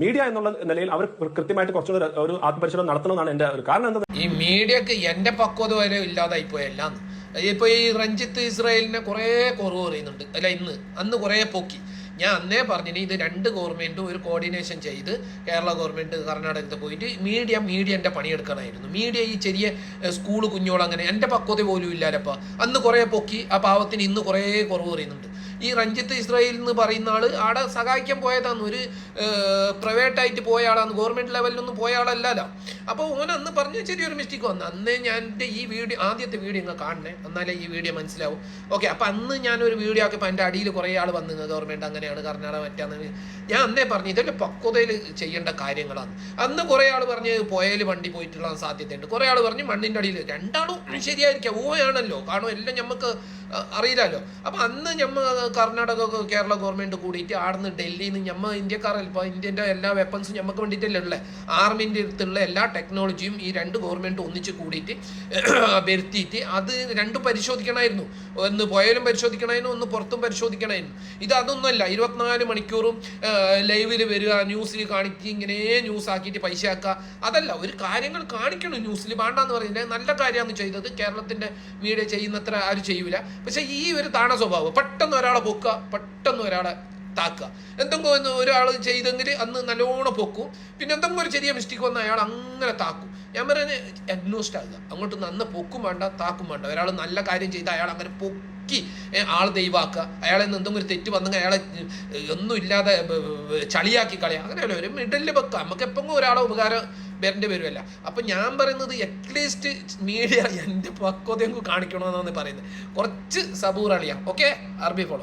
Media എന്നുള്ള നിലയിൽ അവർ കൃത്യമായിട്ട് കുറച്ചുകൂടി ഒരു ആത്മപരിശോധന നടത്തണമെന്നാണ് എന്റെ ഒരു കാരണം എന്താ ഈ മീഡിയക്ക് എന്റെ പക്വത വരെ ഇല്ലാതായി പോയെല്ലാം ഇപ്പൊ ഈ റഞ്ജിത്ത് ഇസ്രായേലിനെ കുറെ കുറവ് പറയുന്നുണ്ട്. അല്ല ഇന്ന് അന്ന് കുറെ പൊക്കി. ഞാൻ അന്നേ പറഞ്ഞിന് ഇത് രണ്ട് ഗവൺമെന്റും ഒരു കോർഡിനേഷൻ ചെയ്ത് കേരള ഗവൺമെന്റ് കർണാടകത്തിൽ പോയിട്ട് മീഡിയ മീഡിയന്റെ പണിയെടുക്കണമായിരുന്നു. മീഡിയ ഈ ചെറിയ സ്കൂൾ കുഞ്ഞോളങ്ങനെ എന്റെ പക്വത പോലും ഇല്ലാലപ്പ അന്ന് കുറേ പൊക്കി ആ പാവത്തിന് ഇന്ന് കുറേ കുറവ് പറയുന്നുണ്ട്. ഈ റഞ്ജിത്ത് ഇസ്രായേൽ എന്ന് പറയുന്ന ആൾ ആടെ സഹായിക്കാൻ പോയതാണ് ഒരു പ്രൈവറ്റായിട്ട് പോയ ആളാണ് ഗവൺമെന്റ് ലെവലിലൊന്നും പോയ ആളല്ലല്ലോ. അപ്പോൾ ഓൻ അന്ന് പറഞ്ഞ ചെറിയൊരു മിസ്റ്റേക്ക് വന്നു. അന്നേ ഞാൻ ഈ വീഡിയോ ആദ്യത്തെ വീഡിയോ ഇങ്ങനെ കാണണേ. എന്നാലേ ഈ വീഡിയോ മനസ്സിലാവും. ഓക്കെ അപ്പം അന്ന് ഞാനൊരു വീഡിയോ ആക്കിയപ്പോൾ എന്റെ അടിയിൽ കുറേ ആൾ വന്നു ഗവൺമെന്റ് അങ്ങനെയാണ് കർണാടക മറ്റാന്ന്. ഞാൻ അന്നേ പറഞ്ഞു ഇതൊക്കെ പക്വതയിൽ ചെയ്യേണ്ട കാര്യങ്ങളാണ് അന്ന് കുറേ ആൾ പറഞ്ഞ് പോയാൽ വണ്ടി പോയിട്ടുള്ള സാധ്യതയുണ്ട്. കുറേ ആൾ പറഞ്ഞ് മണ്ണിന്റെ അടിയിൽ രണ്ടാളും ശരിയായിരിക്കാം. ഓയാണല്ലോ കാരണം എല്ലാം നമുക്ക് അറിയില്ലല്ലോ. അപ്പോൾ അന്ന് ഞമ്മ കർണാടക കേരള ഗവൺമെന്റ് കൂടിയിട്ട് ആടുന്ന് ഡൽഹിയിൽ നിന്ന് ഞമ്മ ഇന്ത്യക്കാരല്ല ഇപ്പോൾ ഇന്ത്യന്റെ എല്ലാ വെപ്പൺസും ഞമ്മക്ക് വേണ്ടിയിട്ടല്ലേ ഉള്ളത് ആർമിന്റെ അടുത്തുള്ള എല്ലാ ടെക്നോളജിയും ഈ രണ്ട് ഗവൺമെന്റ് ഒന്നിച്ച് കൂടിയിട്ട് വരുത്തിയിട്ട് അത് രണ്ടും പരിശോധിക്കണമായിരുന്നു ഒന്ന് പോയാലും പരിശോധിക്കണമായിരുന്നു ഒന്ന് പുറത്തും പരിശോധിക്കണമായിരുന്നു ഇത് അതൊന്നുമല്ല ഇരുപത്തിനാല് മണിക്കൂറും ലൈവിൽ വരിക ന്യൂസിൽ കാണിക്കുക ഇങ്ങനെ ന്യൂസ് ആക്കിയിട്ട് പൈസ ആക്കുക. അതല്ല ഒരു കാര്യങ്ങൾ കാണിക്കണം ന്യൂസിൽ വേണ്ടെന്ന് പറയുന്നത് നല്ല കാര്യമാണ് ചെയ്തത്. കേരളത്തിന്റെ മീഡിയ ചെയ്യുന്നത്ര ആരും ചെയ്യൂല. പക്ഷേ ഈ ഒരു താണ സ്വഭാവം പെട്ടെന്ന് ഒരാളെ പൊക്കുക പെട്ടെന്ന് ഒരാളെ താക്കുക. എന്തെങ്കിലും ഒന്ന് ഒരാൾ ചെയ്തെങ്കിൽ അന്ന് നല്ലോണം പൊക്കും. പിന്നെ എന്തെങ്കിലും ഒരു ചെറിയ മിസ്റ്റേക്ക് വന്നാൽ അയാൾ അങ്ങനെ താക്കും. ഞാൻ പറയുന്നത് അഗ്നോസ്റ്റ് ആകുക. അങ്ങോട്ട് നന്ന പൊക്കും വേണ്ട താക്കും വേണ്ട. ഒരാൾ നല്ല കാര്യം ചെയ്താൽ അയാൾ അങ്ങനെ പൊക്കി ആൾ ദൈവാക്കുക. അയാളെ നിന്ന് എന്തെങ്കിലും ഒരു തെറ്റ് വന്നെങ്കിൽ അയാളെ ഒന്നും ഇല്ലാതെ ചളിയാക്കി കളയുക അങ്ങനെയല്ല ഒരു മിഡലിൽ വെക്കുക നമുക്ക് എപ്പോഴും ഒരാളെ ഉപകാരം വരേണ്ടി വരുമല്ല അപ്പം ഞാൻ പറയുന്നത് അറ്റ്ലീസ്റ്റ് മീഡിയ എന്റെ പക്വതയും കാണിക്കണമെന്നാണ് പറയുന്നത്. കുറച്ച് സബൂർ അളിയാം. ഓക്കെ അറബി ഫോളോ